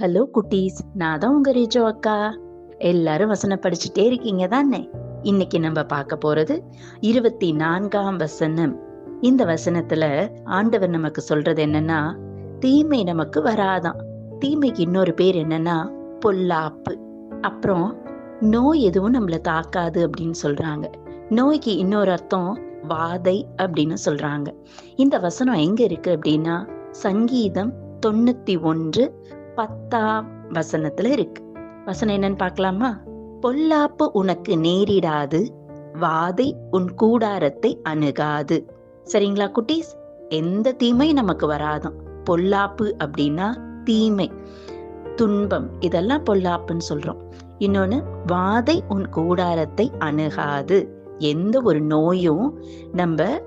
Hello குட்டீஸ். நான் தான் உங்க ரிஜோ அக்கா. எல்லாரும் வசனம் படிச்சுட்டே இருக்கீங்க தானே? இன்னைக்கு நம்ம பார்க்க போறது இருபத்தி நான்காம் வசனம். இந்த வசனத்துல ஆண்டவர் நமக்கு சொல்றது என்னன்னா தீமை நமக்கு வராதான் தீமைக்கு இன்னொரு பேர் என்னன்னா பொல்லாப்பு. அப்புறம் நோய் எதுவும் நம்மளை தாக்காது அப்படின்னு சொல்றாங்க. நோய்க்கு இன்னொரு அர்த்தம் வாதை அப்படின்னு சொல்றாங்க. இந்த வசனம் எங்க இருக்கு அப்படின்னா சங்கீதம் தொண்ணூத்தி ஒன்று பத்தாம் வசனத்துல இருக்கு. வசனம் என்னன்னு பார்க்கலாமா? பொல்லாப்பு உனக்கு நேரிடாது வாதை உன் கூடாரத்தை அணுகாது. சரிங்களா குட்டீஸ்? எந்த தீமை நமக்கு வராதும். பொல்லாப்பு அப்படின்னா தீமை துன்பம். இதெல்லாம் பொல்லாப்புன்னு சொல்றோம். இன்னொன்னு வாதை உன் கூடாரத்தை அணுகாது. எந்த ஒரு நோயும் நம்ம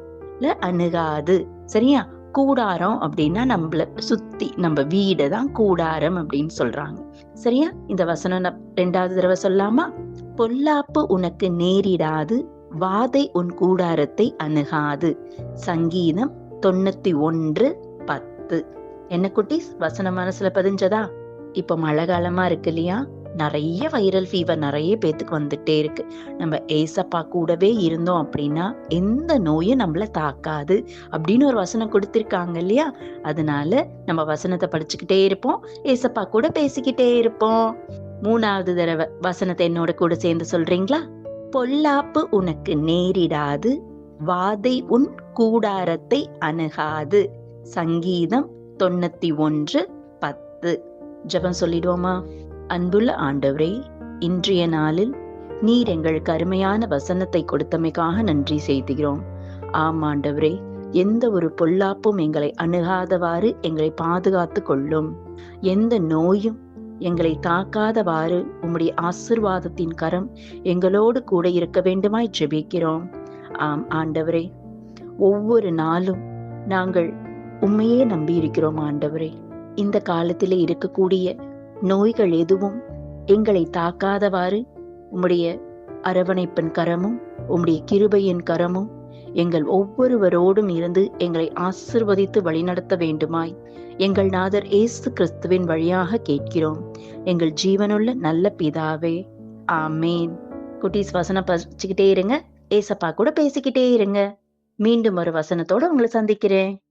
அணுகாது. சரியா? கூடாரம் அப்படின்னா நம்மள சுத்தி நம்ம வீடை தான் கூடாரம் அப்படின்னு சொல்றாங்க. சரியா? இந்த வசனம் ரெண்டாவது தடவை சொல்லாமா? பொல்லாப்பு உனக்கு நேரிடாது வாதை உன் கூடாரத்தை அணுகாது. சங்கீதம் தொண்ணூத்தி ஒன்று பத்து. என்ன குட்டீஸ்? வசனம் மனசுல பதிஞ்சதா? இப்ப மழை காலமா இருக்கு இல்லையா? நிறைய வைரல் ஃபீவர் நிறைய பேத்துக்கு வந்துட்டே இருக்கு. நம்ம ஏசப்பா கூடவே இருந்தோம் அப்படின்னா எந்த நோயும் நம்மள தாக்காது அப்படின்னு ஒரு வசனம் கொடுத்துருக்காங்க இல்லையா? அதனால நம்ம வசனத்தை படிச்சுக்கிட்டே இருப்போம். ஏசப்பா கூட பேசிக்கிட்டே இருப்போம். மூணாவது தடவை வசனத்தை என்னோட கூட சேர்ந்து சொல்றீங்களா? பொல்லாப்பு உனக்கு நேரிடாது வாதை உன் கூடாரத்தை அணுகாது. சங்கீதம் தொண்ணூத்தி ஒன்று பத்து. ஜெபம் சொல்லிடுவோமா? அன்புள்ள ஆண்டவரே இன்றைய நாளில் நீர் எங்களுக்கு அருமையான வசனத்தை கொடுத்தமைக்காக நன்றி செய்கிறோம் ஆம் ஆண்டவரே எந்த ஒரு பொல்லாப்பும் எங்களை அணுகாதவாறு எங்களை பாதுகாத்து கொள்ளும். எந்த நோயும் எங்களை தாக்காதவாறு உம்முடைய ஆசிர்வாதத்தின் கரம் எங்களோடு கூட இருக்க வேண்டுமாய் ஜெபிக்கிறோம். ஆம் ஆண்டவரே ஒவ்வொரு நாளும் நாங்கள் உண்மையே நம்பி இருக்கிறோம் ஆண்டவரே. இந்த காலத்திலே இருக்கக்கூடிய நோய்கள் எதுவும் எங்களை தாக்காதவாறு உம்முடைய அரவணைப்பின் கரமும் உம்முடைய கிருபையின் கரமும் எங்கள் ஒவ்வொருவரோடும் இருந்து எங்களை ஆசிர்வதித்து வழிநடத்த வேண்டுமாய் எங்கள் நாதர் ஏசு கிறிஸ்துவின் வழியாக கேட்கிறோம். எங்கள் ஜீவனுள்ள நல்ல பிதாவே ஆமேன். குட்டீஸ் வசனம் பசிச்சுக்கிட்டே இருங்க ஏசப்பா கூட பேசிக்கிட்டே இருங்க. மீண்டும் ஒரு வசனத்தோட உங்களை சந்திக்கிறேன்.